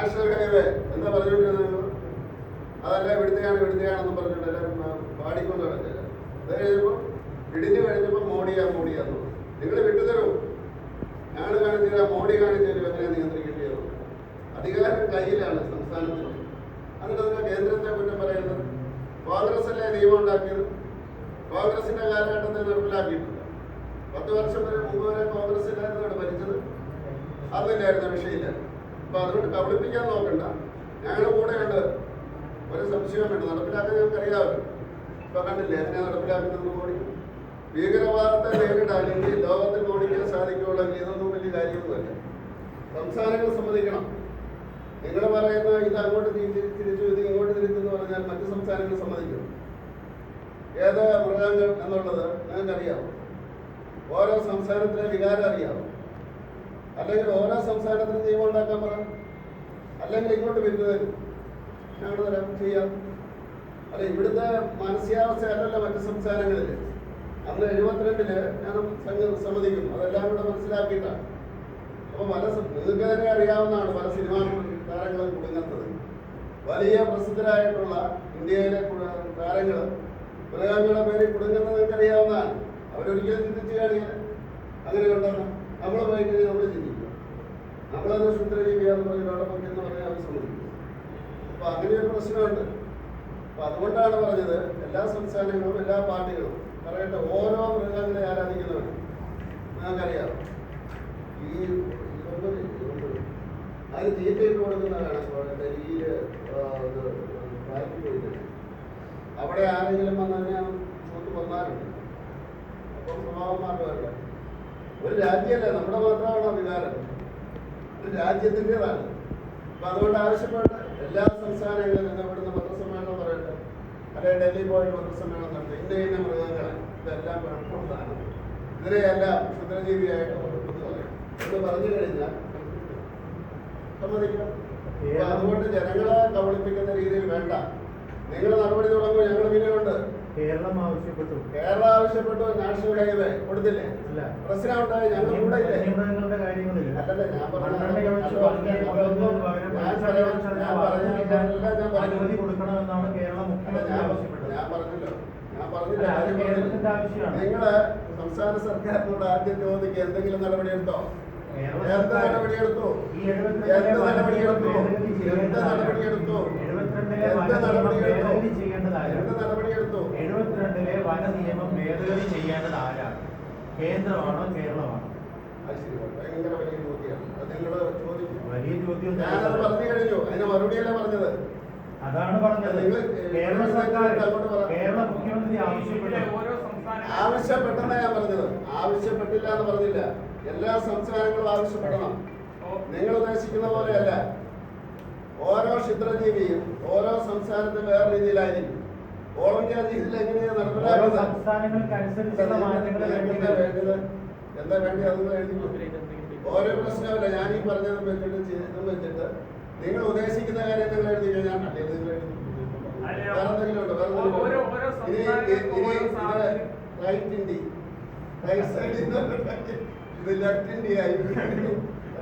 National highway എന്താ പറഞ്ഞുകൊണ്ടിരുന്നത് അതല്ല ഇവിടുത്തെയാണ് ഇവിടുത്തെയാണെന്ന് പറഞ്ഞിട്ട് എല്ലാവരും പാടിക്കൊണ്ട് നടക്കില്ല അത് കഴിഞ്ഞപ്പോൾ ഇടിഞ്ഞു കഴിഞ്ഞപ്പോൾ മോഡിയാ മോഡിയാന്ന് നിങ്ങൾ വിട്ടുതരൂ. ഞങ്ങൾ കാണിച്ചു തരാം മോഡി കാണിച്ചു തരും എങ്ങനെ നിയന്ത്രിക്കേണ്ടിയത്? അധികാരം കയ്യിലാണ് സംസ്ഥാനത്തിന്. എന്നിട്ട് നിങ്ങൾ കേന്ദ്രത്തെ കുറ്റം പറയുന്നത്? കോൺഗ്രസ് അല്ലേ നിയമം ഉണ്ടാക്കിയത്? കോൺഗ്രസിന്റെ കാലഘട്ടത്തിൽ നടപ്പിലാക്കിയിട്ടുണ്ട് പത്ത് വർഷം വരെ മുമ്പ് വരെ കോൺഗ്രസ് ഇല്ലായിരുന്നു ഭരിച്ചത്? അതില്ലായിരുന്ന വിഷയമില്ല. അപ്പൊ അതുകൊണ്ട് കബളിപ്പിക്കാൻ നോക്കണ്ട. ഞങ്ങളുടെ കൂടെയുണ്ട് ഒരു സംശയം വേണ്ട നടപ്പിലാക്കാൻ അറിയാവും ഇപ്പൊ കണ്ടില്ലേ അതിനെ നടപ്പിലാക്കുന്നത് മോഡി ഭീകരവാദത്തെ നേരിടാൻ ഇന്ത്യ ലോകത്തിൽ ഓടിക്കാൻ സാധിക്കുകയുള്ളെങ്കിൽ ഇതൊന്നും വലിയ കാര്യമൊന്നുമല്ല. സംസ്ഥാനങ്ങൾ സമ്മതിക്കണം. നിങ്ങൾ പറയുന്ന ഇത് അങ്ങോട്ട് തിരിച്ച് ഇത് ഇങ്ങോട്ട് തിരിച്ചു എന്ന് പറഞ്ഞാൽ മറ്റു സംസ്ഥാനങ്ങൾ സമ്മതിക്കണം ഏത് മൃഗങ്ങൾ എന്നുള്ളത് നിങ്ങൾക്കറിയാമോ ഓരോ സംസ്ഥാനത്തിലെ വികാരം അറിയാമോ അല്ലെങ്കിൽ ഓരോ സംസ്ഥാനത്തിനും നിയമം ഉണ്ടാക്കാൻ അല്ലെങ്കിൽ ഇങ്ങോട്ട് വരുന്നത് ഞങ്ങൾ തരാം ചെയ്യാം. അല്ല ഇവിടുത്തെ മാനസികാവസ്ഥ അല്ലല്ല മറ്റു സംസ്ഥാനങ്ങളിൽ അന്ന് എഴുപത്തിരണ്ടിൽ ഞാൻ സംഘ- സമ്മതിക്കും അതെല്ലാം കൂടെ മനസ്സിലാക്കിയിട്ടാണ്. അപ്പൊ പല നിങ്ങൾക്ക് തന്നെ അറിയാവുന്നതാണ് പല സിനിമാ താരങ്ങളും കുടുങ്ങുന്നത്. വലിയ പ്രസിദ്ധരായിട്ടുള്ള ഇന്ത്യയിലെ താരങ്ങൾ മൃഗങ്ങളുടെ പേരിൽ കുടുങ്ങുന്നത് നിങ്ങൾക്ക് അറിയാവുന്നതാണ് അവരൊരിക്കലും ചിന്തിച്ചു കാണില്ല. അങ്ങനെ കണ്ടാണ്. നമ്മൾ പോയി കഴിഞ്ഞാൽ നമ്മൾ ചിന്തിക്കും. നമ്മളത് ക്ഷുദ്രജീവിയാന്ന് പറഞ്ഞ് പോയി എന്ന് പറഞ്ഞാൽ അവർ അപ്പൊ അങ്ങനെ ഒരു പ്രശ്നമുണ്ട്. അപ്പൊ അതുകൊണ്ടാണ് പറഞ്ഞത് എല്ലാ സംസ്ഥാനങ്ങളും എല്ലാ പാർട്ടികളും പറയട്ടെ ഓരോ മൃഗങ്ങളെ ആരാധിക്കുന്നവരും നിങ്ങൾക്കറിയാം. ഈ അത് തീറ്റയിട്ട് കൊടുക്കുന്നതാണ് പോയിട്ട്. അവിടെ ആരെങ്കിലും വന്നു കഴിഞ്ഞാൽ നമുക്ക് വന്നാലുണ്ട് അപ്പം സ്വഭാവം മാറ്റമല്ല ഒരു രാജ്യമല്ല നമ്മുടെ മാത്രമാണ് വികാരം രാജ്യത്തിന്റെതാണ് അപ്പൊ അതുകൊണ്ട് ആവശ്യപ്പെട്ട് എല്ലാ സംസ്ഥാനങ്ങളിലും നിന്ന് ഇവിടുന്ന് പത്രസമ്മേളനം പറയട്ടെ. അല്ലെ ഡൽഹി പോയിട്ട് പത്രസമ്മേളനം നടത്തി. ഇന്ത്യ ഇന്ന മൃഗങ്ങളെ ഇതെല്ലാം കുഴപ്പമുള്ളതാണ് ഇതിനെയെല്ലാം ക്ഷുദ്രജീവിയായിട്ട് എന്ന് പറഞ്ഞു കഴിഞ്ഞാൽ സമ്മതിക്കണം. അതുകൊണ്ട് ജനങ്ങളെ കബളിപ്പിക്കുന്ന രീതിയിൽ വേണ്ട. നിങ്ങൾ നടപടി തുടങ്ങുമ്പോൾ ഞങ്ങൾ പിന്നെയുണ്ട്. കേരളം ആവശ്യപ്പെട്ടു. കേരളം ആവശ്യപ്പെട്ടു നാഷണൽ ഹൈവേ കൊടുത്തില്ലേ? പ്രശ്നം ഉണ്ടായി ഞങ്ങൾ കൂടെ ഇല്ലേ? വന്യമൃഗങ്ങളുടെ കാര്യങ്ങളിൽ അല്ലല്ല, ഞാൻ ഞാൻ ഞാൻ പറഞ്ഞില്ല, ഞാൻ പറഞ്ഞു. അനുമതി കൊടുക്കണമെന്നാണ് കേരള അല്ല, മുഖ്യമന്ത്രി ഞാൻ ആവശ്യപ്പെട്ടത്. ഞാൻ പറഞ്ഞല്ലോ. ഞാൻ പറഞ്ഞില്ല. അത് പറഞ്ഞില്ല. ആവശ്യമാണ്. നിങ്ങൾ സംസ്ഥാന സർക്കാരിനോട് ആദ്യം ചോദിക്കുക എന്തെങ്കിലും നടപടി എടുത്തോ കേരള എന്ത് സർക്കാർ നടപടി എടുത്തു ഈ എഴുപത്തിരണ്ടിലെ എന്ത് നടപടി വനനിയമം എടുത്തു ഭേദഗതി എന്ത് ചെയ്യേണ്ടതാരാണ്? നടപടി എടുത്തു എഴുപത്തിരണ്ടിലെ എന്ത് വനനിയമം നടപടി എടുത്തു ഭേദഗതി ചെയ്യേണ്ടത് ആരാണ്? എന്ത് എഴുപത്തിരണ്ടിലെ വന നിയമം ഭേദഗതി ചെയ്യേണ്ടത് ആരാണ് കേന്ദ്രമാണോ കേരളമാണോ? ഭയങ്കര വലിയ ചോദ്യമാണ്. അത് നിങ്ങൾ ചോദിക്കും. വലിയ ചോദ്യം ഞാനത് പറഞ്ഞു കഴിഞ്ഞു. അതിന് മറുപടിയല്ല പറഞ്ഞത്? അതാണ് പറഞ്ഞത്. കേരള സർക്കാർ. കേരള മുഖ്യമന്ത്രി ആവശ്യപ്പെട്ട. ആവശ്യപ്പെട്ടെന്നാ ഞാൻ പറഞ്ഞത്. ആവശ്യപ്പെട്ടില്ല എന്ന് പറഞ്ഞില്ല. എല്ലാ സംസ്ഥാനങ്ങളും ആവശ്യപ്പെടണം. നിങ്ങൾ ഉദ്ദേശിക്കുന്ന പോലെയല്ല. ഓരോ ക്ഷുദ്രജീവിയും ഓരോ സംസ്ഥാനത്തും വേറെ രീതിയിലായിരിക്കും. ഓൾ ഇന്ത്യ രീതിയിൽ എങ്ങനെയാണ് നടപ്പിലാക്കുന്നത് എന്താ വേണ്ടി അതൊന്നും എഴുതി ഓരോ പ്രശ്നമല്ല ഞാൻ ഈ പറഞ്ഞത് വെച്ചിട്ട് ചെയ്തും വെച്ചിട്ട് നിങ്ങൾ ഉദ്ദേശിക്കുന്ന കാര്യം നിങ്ങൾ എഴുതി കഴിഞ്ഞാൽ വേറെ എന്തെങ്കിലും ഉണ്ടോ? വേറെ ഓരോ റൈറ്റ് ഇന്ത്യ റൈറ്റ് സൈഡിൽ നിന്ന് ഇത് ലെഫ്റ്റ് ഇന്ത്യ ആയി.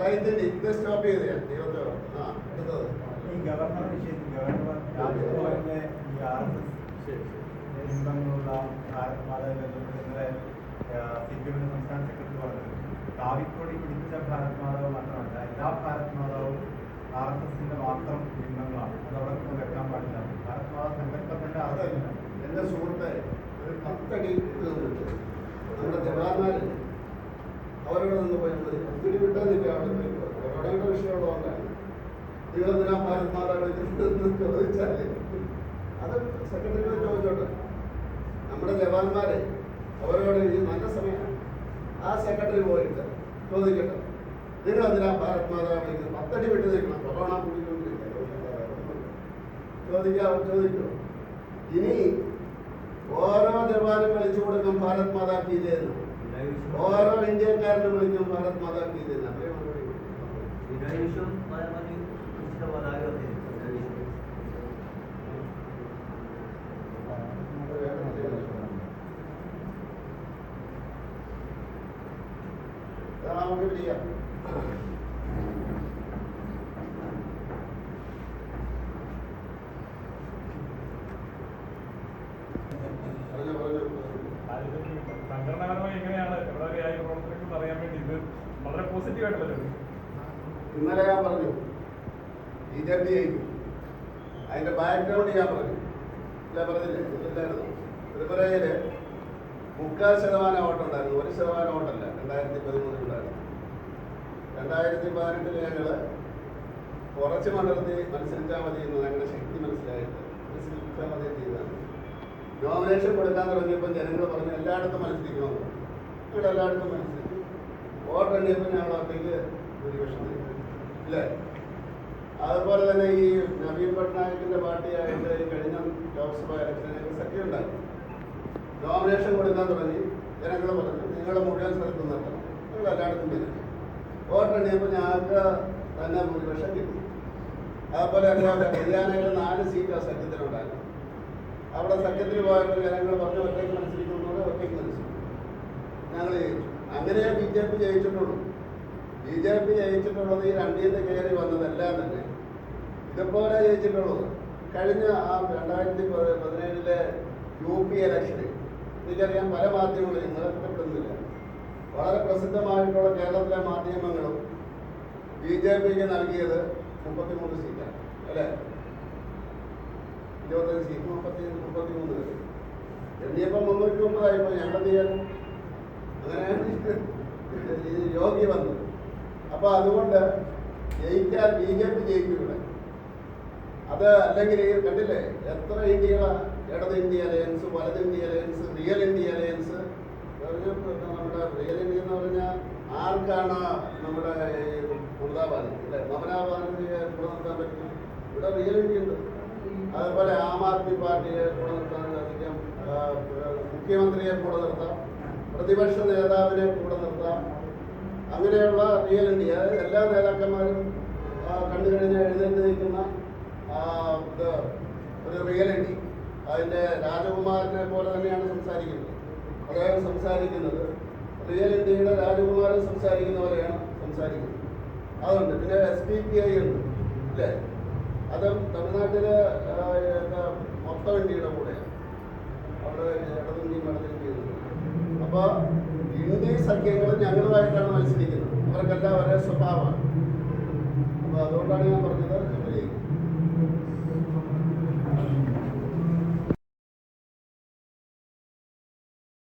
റൈറ്റ് ഇന്ത്യ ഇത് സ്റ്റോപ്പ് ചെയ്ത്. ഞാൻ ദൈവത്തെ ആ അടുത്തത് ഈ ഗവർണർ വിഷയത്തിൽ ഗവർണർ രാജ്ഭവനിലെ ഈ ആർ എസ് എസ് ബന്ധങ്ങളുള്ള ഭാരത് മാതാ ഇന്നലെ സി പി എമ്മിന്റെ സംസ്ഥാന സെക്രട്ടറി പറഞ്ഞത് കാവിക്കൊടി പിടിച്ച ഭാരത് മാതാവ് മാത്രമല്ല എല്ലാ ഭാരത് മാതാവും ആർ എസ് എസിന്റെ മാത്രം ബിംബങ്ങളാണ് അതോടൊപ്പം വെക്കാൻ പാടില്ല. ഭാരത് മാതാവ് സങ്കല്പത്തിന്റെ അത് ആവശ്യമില്ല. എന്റെ സുഹൃത്തെ ഒരു പത്തടി നമ്മുടെ ജവാന്മാരില്ലേ അവരോട് നിന്ന് മതി നിൽക്കുക അവിടെ പോയി അവരോടെ വിഷയമുള്ളതുകൊണ്ടാണ് നിങ്ങളെന്തിനാ ഭാരത് ചോദിച്ചാൽ അത് സെക്രട്ടറിയോട് ചോദിച്ചോട്ടെ. നമ്മുടെ ജവാന്മാരെ അവരോട് ഈ നല്ല സമയമാണ്. ആ സെക്രട്ടറി പോയിട്ട് ചോദിക്കട്ടെ. നിങ്ങൾ അതിനാ ഭാരത് മാതാവ് വിളിക്കുന്നത് പത്തടി വിട്ട് നിൽക്കണം കൊറോണ കൂടിക്കൊണ്ടിരിക്കുക ചോദിക്കാം ഇനി ഓരോ ജവാനും കളിച്ചു കൊടുക്കും ഭാരത് മാതാ കീ ചെയ്യുന്നു ഓരോ ഇന്ത്യക്കാരനും വിളിക്കും ഭാരത് മാതാ കീ ജയ് അതേ മറുപടി വന്നിരുന്നു നമുക്ക് ചെയ്യാം. പോസിറ്റീവ് ആയിട്ടുള്ളത് ഇന്നലെ ഞാൻ പറഞ്ഞു ബി ജെ പി ജയിക്കും. അതിന്റെ ബാക്ക്ഗ്രൗണ്ട് ഞാൻ പറഞ്ഞു. ഞാൻ പറഞ്ഞില്ലേ? ഇതില്ലായിരുന്നു മുക്കാൽ ശതമാനം വോട്ടുണ്ടായിരുന്നു ഒരു ശതമാനം വോട്ടല്ല. രണ്ടായിരത്തി പതിമൂന്നിൽ ഉണ്ടായിരുന്നു. രണ്ടായിരത്തി പതിനെട്ടിൽ ഞങ്ങൾ കുറച്ച് മണ്ഡലത്തിൽ മത്സരിച്ചാൽ മതി എന്ന് ഞങ്ങളുടെ ശക്തി മനസ്സിലായിട്ട് മത്സരിച്ചാൽ മതി ചെയ്തതാണ്. നോമിനേഷൻ കൊടുക്കാൻ തുടങ്ങിയപ്പോൾ ജനങ്ങൾ പറഞ്ഞു എല്ലായിടത്തും മത്സരിക്കണമെന്ന്. ഇവിടെ എല്ലായിടത്തും മത്സരിച്ചു. വോട്ട് എണ്ണിയപ്പോൾ ഞങ്ങൾ ഭൂരിപക്ഷം. ഇല്ലേ? അതുപോലെ തന്നെ ഈ നവീൻ പട്നായകിന്റെ പാർട്ടിയായിട്ട് കഴിഞ്ഞ ലോക്സഭ ഇലക്ഷനിലേക്ക് സഖ്യം ഉണ്ടായി. നോമിനേഷൻ കൊടുക്കാൻ തുടങ്ങി. ജനങ്ങൾ പറഞ്ഞു. നിങ്ങൾ മുഴുവൻ സ്ഥലത്തും നിർത്തണം നിങ്ങൾ എല്ലായിടത്തും വരും. വോട്ട് എണ്ണിയപ്പോൾ ഞങ്ങൾക്ക് തന്നെ ഭൂരിപക്ഷം കിട്ടി. അതുപോലെ ഹരിയാനയിലെ നാല് സീറ്റ് ആ സഖ്യത്തിലുണ്ടായിരുന്നു അവിടെ സഖ്യത്തിൽ പോയപ്പോൾ ജനങ്ങൾ പറഞ്ഞു ഒറ്റയ്ക്ക് മത്സരിക്കുന്നതോടെ ഒറ്റയ്ക്ക് മത്സരിക്കും. ഞങ്ങൾ അങ്ങനെ ബി ജെ പി ജയിച്ചിട്ടുള്ളൂ. ബി ജെ പി ജയിച്ചിട്ടുള്ളത് ഈ രണ്ടീന്ന് കയറി വന്നതല്ല തന്നെ ഇതുപോലെ ജയിച്ചിട്ടുള്ളത്. കഴിഞ്ഞ ആ രണ്ടായിരത്തി പതിനേഴിലെ യു പി ഇലക്ഷനിൽ എനിക്കറിയാം പല മാധ്യമങ്ങളും നിങ്ങൾ ഇഷ്ടപ്പെടുന്നില്ല വളരെ പ്രസിദ്ധമായിട്ടുള്ള കേരളത്തിലെ മാധ്യമങ്ങളും ബി ജെ പിക്ക് നൽകിയത് മുപ്പത്തിമൂന്ന് സീറ്റാണ്. അല്ലേ? ഇരുപത്തഞ്ച് സീറ്റ് മുപ്പത്തി മുപ്പത്തിമൂന്ന്. എണ്ണിയപ്പോൾ മുന്നൂറ്റി മുപ്പതായിപ്പോ ഞങ്ങൾ ഈ യോഗി വന്നു. അപ്പൊ അതുകൊണ്ട് ജയിക്കാൻ ബി ജെ പി ജയിക്കും അത് അല്ലെങ്കിൽ കണ്ടില്ലേ എത്ര ഇന്ത്യ ഇടത് ഇന്ത്യ അലയൻസ് വലത് India alliance real India alliance നമ്മുടെ റിയൽ ഇന്ത്യ എന്ന് പറഞ്ഞാൽ ആർക്കാണ് നമ്മുടെ ഈ മമതാ ബാനർജി അല്ലെ? മമതാ ബാനർജിയെ കൂടെ നിർത്താൻ പറ്റും. ഇവിടെ റിയൽ ഇന്ത്യ ഉണ്ട്. അതുപോലെ ആം ആദ്മി പാർട്ടിയെ കൂടെ നിർത്താൻ മുഖ്യമന്ത്രിയെ കൂടെ നിർത്താം പ്രതിപക്ഷ നേതാവിനെ കൂടെ നിർത്താം. അങ്ങനെയുള്ള ഇന്ത്യ അതായത് എല്ലാ നേതാക്കന്മാരും കണ്ടു കഴിഞ്ഞാൽ എഴുന്നേറ്റ് നിൽക്കുന്ന ഇത് ഒരു റിയാലിറ്റി അതിന്റെ രാജകുമാരനെ പോലെ തന്നെയാണ് സംസാരിക്കുന്നത്. അദ്ദേഹം സംസാരിക്കുന്നത് റിയൽ ഇന്ത്യയുടെ രാജകുമാരൻ സംസാരിക്കുന്ന പോലെയാണ് സംസാരിക്കുന്നത്. അതുണ്ട്. പിന്നെ എസ് പി പി ഐ ഉണ്ട്. അല്ലേ? അതും തമിഴ്നാട്ടിലെ മൊത്തം ഇന്ത്യയുടെ കൂടെയാണ്. അവിടെ ഇടതുന്തിയും വടതുന്തിയും അപ്പോൾ ഇന്ത്യ സഖ്യങ്ങളും ഞങ്ങളുമായിട്ടാണ് മത്സരിക്കുന്നത്. അവർക്കെല്ലാം ഒരേ സ്വഭാവമാണ്. അപ്പോൾ അതുകൊണ്ടാണ് ഞാൻ പറഞ്ഞത്